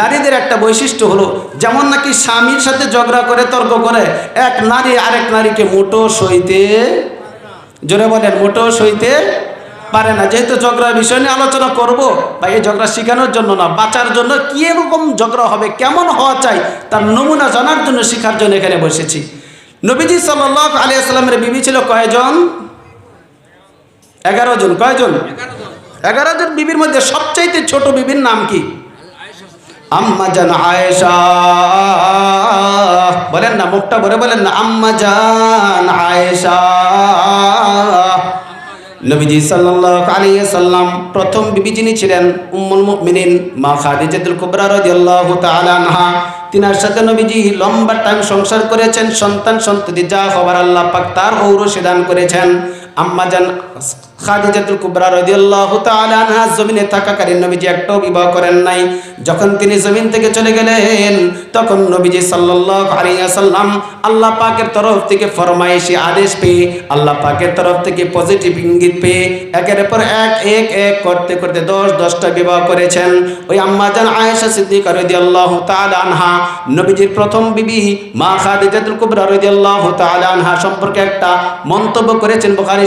নারীদের একটা বৈশিষ্ট্য হলো, যেমন নাকি স্বামীর সাথে ঝগড়া করে, তর্ক করে, এক নারী আরেক নারীকে মোটো সইতে জোরে বলেন মোটো সইতে পারে না। যেহেতু ঝগড়ার বিষয় নিয়ে আলোচনা করব বা এই ঝগড়া শেখানোর জন্য না, বাঁচার জন্য কি এরকম ঝগড়া হবে, কেমন হওয়া চাই, তার নমুনা জানার জন্য শেখার জন্য এখানে বসেছি। নবীজি সাল্লাহ আলিয়া সাল্লামের বিবি ছিল কয়জন? এগারো জন। কয়জন? এগারো জন বিবির মধ্যে সবচাইতে ছোট বিবির নাম কি? আম্মা জান আয়েশা। বলেন না, মুখটা ভরে বলেন না, আম্মা জান আয়েশা। নবীজি সাল্লাল্লাহু আলাইহি সাল্লাম, প্রথম বিবি যিনি ছিলেন, উম্মুল মুমিনিন মা খাদিজাতুল কুবরা রাদিয়াল্লাহু তাআলা আনহা, তিনার সাথে নবীজি লম্বা টাইম সংসার করেছেন, সন্তান সন্ততি যা হবার আল্লাহ পাক তার ঔরসে দান করেছেন। আম্মা জান খাদিজাতুল কুবরা রাদিয়াল্লাহু তাআলা আনহা জমিনে থাকাকালীন নবীজি একটাও বিবাহ করেন নাই। যখন তিনি জমিন থেকে চলে গেলেন, তখন নবীজি সাল্লাল্লাহু আলাইহি সাল্লাম আল্লাহ পাকের তরফ থেকে ফরমায়েশি আদেশ পেয়ে, আল্লাহ পাকের তরফ থেকে পজিটিভ ইঙ্গিত পেয়ে, একের পর এক এক এক করতে করতে দশ, দশটা বিবাহ করেছেন। ওই আম্মা জান আয়েশা সিদ্দিকা রাদিয়াল্লাহু তাআলা আনহা, নবীজির প্রথম বিবি মা খাদিজাতুল কুবরা রাদিয়াল্লাহু তাআলা আনহা সম্পর্কে একটা মন্তব্য করেছেন বুখারী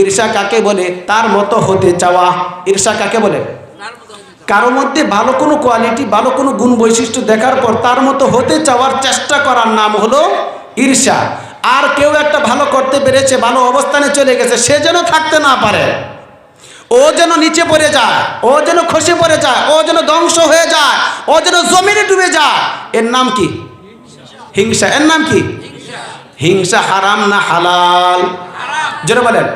ঈর্ষা কাকে বলে? তার মতো হতে চাওয়া। ঈর্ষা কাকে বলে? কারও মধ্যে ভালো কোনো কোয়ালিটি ভালো কোনো গুণ বৈশিষ্ট্য দেখার পর তার মতো হতে চাওয়ার চেষ্টা করার নাম হলো ঈর্ষা। আর কেউ একটা ভালো করতে পেরেছে, ভালো অবস্থানে চলে গেছে, সে যেন থাকতে না পারে। ও যেন নিচে পড়ে যায়, ও যেন খসে পড়ে যায়, ও যেন ধ্বংস হয়ে যায়, ও যেন জমিনে ডুবে যায়। এর নাম কি? হিংসা। এর নাম কি? হিংসা হারাম না হালাল? জোরে বলেন।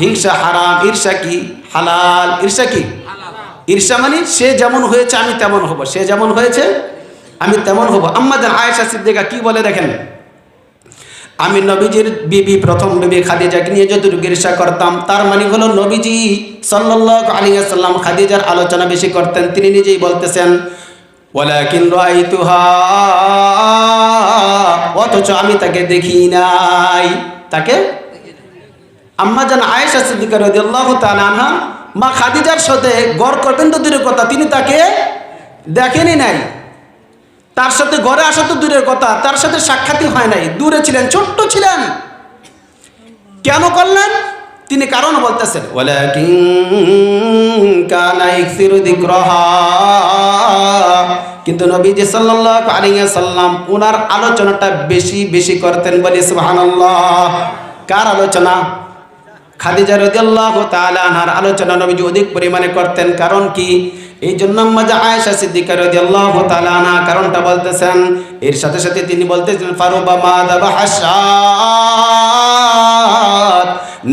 হিংসা হারাম, ঈর্ষা কি? হালাল। ঈর্ষা কি? ঈর্ষা মানে সে যেমন হয়েছে, আমি তেমন হব। সে যেমন হয়েছে, আমি তেমন হব। আম্মাদের আয়েশা সিদ্দিকা কি বলে দেখেন? আমি নবীজির বিবি, প্রথম বিবি খাদিজাকে নিয়ে যতটুকু ঈর্ষা করতাম, তার মানে হলো নবীজি সাল্লাল্লাহু আলাইহি সাল্লাম খাদিজার আলোচনা বেশি করতেন। তিনি নিজেই বলতেছেন, ওয়ালাকিন রাআইতুহা, অথচ আমি তাকে দেখি নাই। তাকে আম্মা জান আয়েশা সিদ্দিকা রাদিয়াল্লাহু তাআলা আনহা, মা খাদিজার সাথে গড় করবেন তো দূরের কথা তিনি তাকে দেখেনি নাই। তার সাথে ঘরে আসা তো দূরের কথা, তার সাথে সাক্ষাৎই হয় নাই। দূরে ছিলেন, ছোট্ট ছিলেন। কেন করলেন? তিনি কারণ বলতেছেন কিন্তু নবীজি সাল্লাল্লাহু আলাইহি সাল্লাম ওনার আলোচনাটা বেশি বেশি করতেন বলে কার আলোচনা? খাদিজা রদিয়াল্লাহ আনহার আলোচনা নবীজি অধিক পরিমাণে করতেন। কারণ কি? এই জন্য মাজা আয়েশা সিদ্দিকা রদিয়াল্লাহ তালানা কারণটা বলতেছেন, এর সাথে সাথে তিনি বলতেছেন, ফারুবা মা দাবা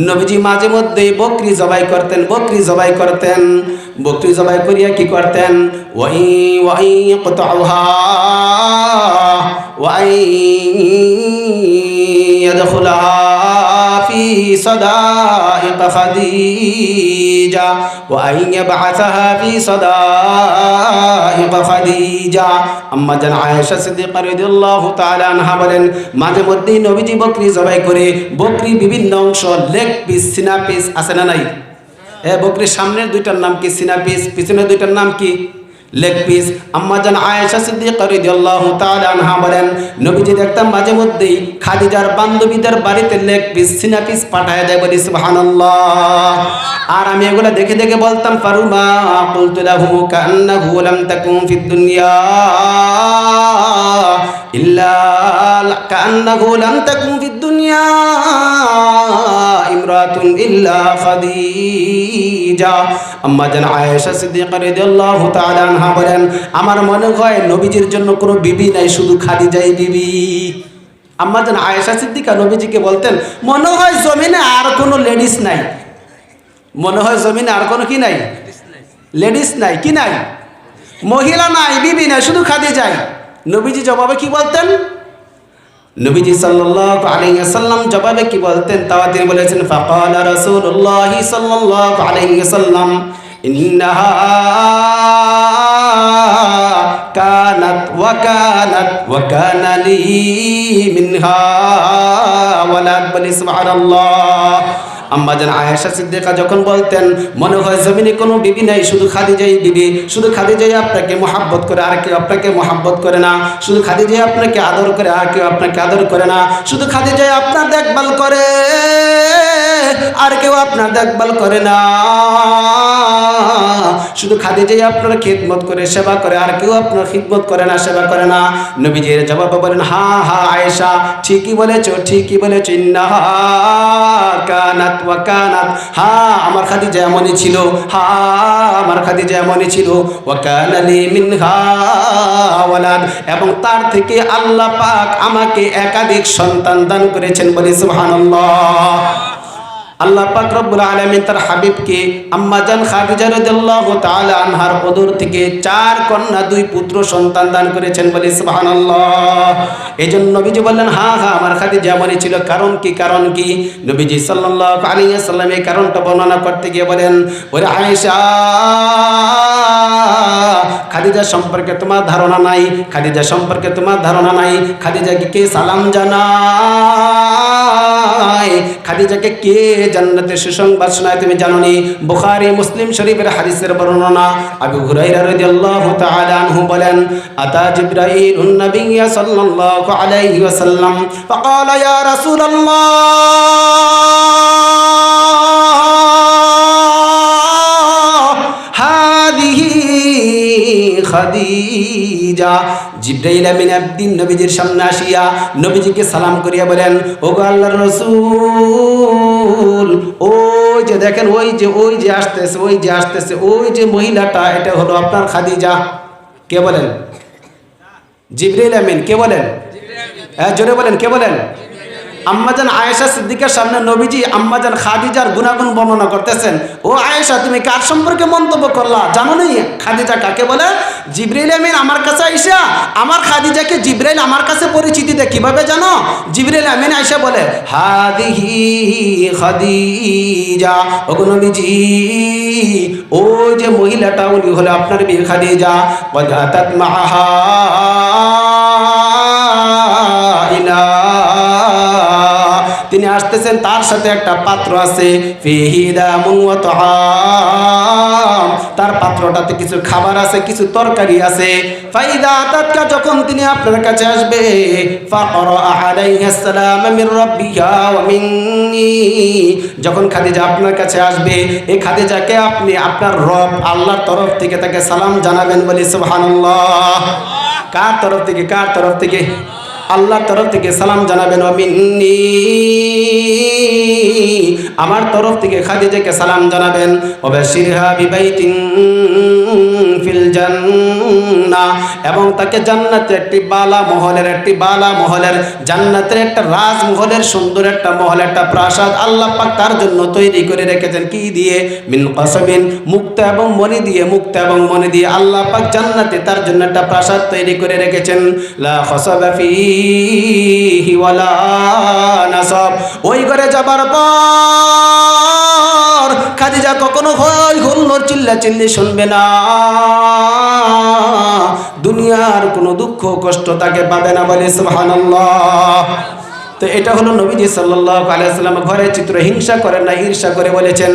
নবীজি মাঝে মধ্যে বকরি জবাই করতেন, বকরি জবাই করতেন। বকরি জবাই করিয়া কি করতেন? ওয়াই ওয়াই কতহা ওয়াই ইয়াদখুলাহা في صدائق خديجة وأن يبعثها في صدائق خديجة আম্মা জান আয়েশা সিদ্দিকা রাদিয়াল্লাহু তাআলা আনহা বলেন মাঝে মধ্যেই নবীজি বকরি জবাই করে বকরি বিভিন্ন অংশ লেগ পিস সিনা পিস আছে না নাই এ বকরির সামনের দুইটার নাম কি সিনা পিস পিছনের দুইটার নাম কি লেগ পিস আম্মা জান আয়েশা সিদ্দিকা রাদিয়াল্লাহু তাআলা আনহা বলেন, নবীজি দেখতাম মাঝে মধ্যেই খাদিজার বান্ধবীদের বাড়িতে লেগ পিস সিনা পিস পাঠায় দেয় বলি, সুবহানাল্লাহ। আর আমি এগুলো দেখে দেখে বলতাম, ফারুমা কুলতু লাহু কান্নাহু লাম তাকুন ফিদ দুনিয়া ইল্লা কান্নাহু লাম তাকুন ফিদ দুনিয়া। বলেন, আমার মনে হয় নবীজির জন্য কোনো বিবি নাই, শুধু খাদি খাদিজাই বিবি। আম্মা জান আয়েশা সিদ্দিকা নবীজিকে বলতেন, মনে হয় জমিনে আর কোনো লেডিস নাই। মনে হয় জমিনে আর কোনো কি নাই? লেডিস নাই, কি নাই? মহিলা নাই, বিবি নাই, শুধু খাদিজাই। নবীজি জবাবে কি বলতেন? নবীজি সাল্লাল্লাহু আলাইহি ওয়াসাল্লাম জবাবে কি বলতেন? তাও তিনি বলেছেন, ফাকালা রাসূলুল্লাহি সাল্লাল্লাহু আলাইহি ওয়াসাল্লাম, ইন্নাহা কানাত ওয়া কানাত ওয়া কানা লি মিনহা ওয়ালাদ। বলি, সুবহানাল্লাহ। আম্মা জান আয়েশা সিদ্দিকা যখন বলতেন, মনে হয় জমিনে কোনো বিবি নাই, শুধু খাদিজাই বিবি। শুধু খাদিজাই আপনাকে মোহাব্বত করে, আর কেউ আপনাকে মোহাব্বত করে না। শুধু খাদিজাই আপনাকে আদর করে, আর কেউ আপনাকে আদর করে না। শুধু খাদিজাই আপনার দেখভাল করে। আর কেউ আপনার দেখভাল করে না। শুধু খাদিজাই আপনার খিদমত করে, সেবা করে, আর কেউ আপনার খিদমত করে না, সেবা করে না। নবীজির জবাব বলেন, হা হা, আয়েশা, ঠিকই বলেছ ঠিকই বলেছ কানাত ওয়া কানাত। হা, আমার খাদিজা এমনই ছিল, হা, আমার খাদিজা এমনই ছিল। ওয়া কানা লি মিনহা ওয়ালাদ। এবং তার থেকে আল্লাহ পাক আমাকে একাধিক সন্তান দান করেছেন বলে সুবহানাল্লাহ। আল্লাহ পাক রব্বুল আলামিন তার হাবিবকে আম্মাজান খাদিজা রাদিয়াল্লাহু তাআলা আনহার ওদর থেকে চার কন্যা, দুই পুত্র সন্তান দান করেছেন বলে সুবহানাল্লাহ। এজন্য নবীজি বললেন হ্যাঁ হ্যাঁ আমার খাদিজা এমনই ছিল। কারণ কি কারণ কি? নবীজি সাল্লাল্লাহু আলাইহি ওয়াসাল্লাম এই কারণটা বর্ণনা করতে গিয়ে বলেন, ওরে আয়েশা, খাদিজা সম্পর্কে তোমার ধারণা নাই, খাদিজা সম্পর্কে তোমার ধারণা নাই। খাদিজাকে কে সালাম জানায়? খাদিজাকে কে জান্নাতের সুসংবাদ শোনায় তুমি জানোনি? বুখারি, মুসলিম শরীফের হাদিসের বর্ণনা। আবু হুরাইরা রাদিয়াল্লাহু তাআলা আনহু বলেন, আতা জিবরাইলুন নাবিয়্যা সাল্লাল্লাহু আলাইহি ওয়াসাল্লাম। ফাকালা ইয়া রাসূলুল্লাহ। জিব্রাইল আমিন একদিন নবীজির সামনে আসিয়া নবীজিকে সালাম করিয়া বলেন ও আল্লাহর রাসূল, ওই যে দেখেন, ওই যে ওই যে আসতেছে, ওই যে আসতেছে, ওই যে মহিলাটা, এটা হলো আপনার খাদিজা। কে বলেন? জিব্রাইল আমিন, কে বলেন? হ্যাঁ জোরে বলেন, কে বলেন? আম্মাজান আয়েশা সিদ্দিকের সামনে নবীজি আম্মাজান খাদিজার গুণাগুণ বর্ণনা করতেছেন। ও আয়েশা, তুমি কার সম্পর্কে মন্তব্য করলা? জানো নি? খাদিজা কাকে বলে? জিব্রাইল আমিন আমার কাছে আইসা, আমার খাদিজাকে জিব্রাইল আমার কাছে পরিচিতি দেয় কীভাবে জানো? জিব্রাইল আমিন আইসা বলে, হাদিহি খাদিজা, ওগো নবীজি, ও যে মহিলাটা, উনি হলো আপনার বিয়ে খাদিজা ওয়াদাতাত মাহা আসতেছেন, তার সাথে একটা পাত্র আছে তার পাত্রটাতে কিছু খাবার আছে, কিছু তরকারি আছে। যখন তিনি আপনার কাছে আসবে যখন খাদিজা আপনার কাছে আসবে এই খাদিজাকে আপনি আপনার রব আল্লাহর তরফ থেকে তাকে সালাম জানাবেন বলি, সুবহানাল্লাহ। কার তরফ থেকে, কার তরফ থেকে? আল্লাহর তরফ থেকে সালাম জানাবেন অমিন্নি আমার তরফ থেকে খাদিজাকে সালাম জানাবেন অবশিরহা এবং তাকে জান্নাতের একটি বালা মহলের, একটি বালা মহলের, জান্নাতের একটা রাজমহলের, সুন্দর একটা মহল, একটা প্রাসাদ আল্লাহ পাক তার জন্য তৈরি করে রেখেছেন। কি দিয়ে? মিন কসবিন মুক্ত এবং মনি দিয়ে, মুক্ত এবং মনি দিয়ে আল্লাহ পাক জান্নাতে তার জন্য একটা প্রাসাদ তৈরি করে রেখেছেন। লা খসাবা ওয়ালা নাসাব। ওই ঘরে যাবার পর খাদিজা কখনো হয় হুল্লোর চিল্লা চিল্লি শুনবে না। দুনিয়ার কোনো দুঃখ কষ্ট তাকে পাবে না বলে সুবহানাল্লাহ। তো এটা হলো নবীজি সাল্লাল্লাহু আলাইহি সাল্লাম ঘরে চিত্র হিংসা করেন না ঈর্ষা করে বলেছেন।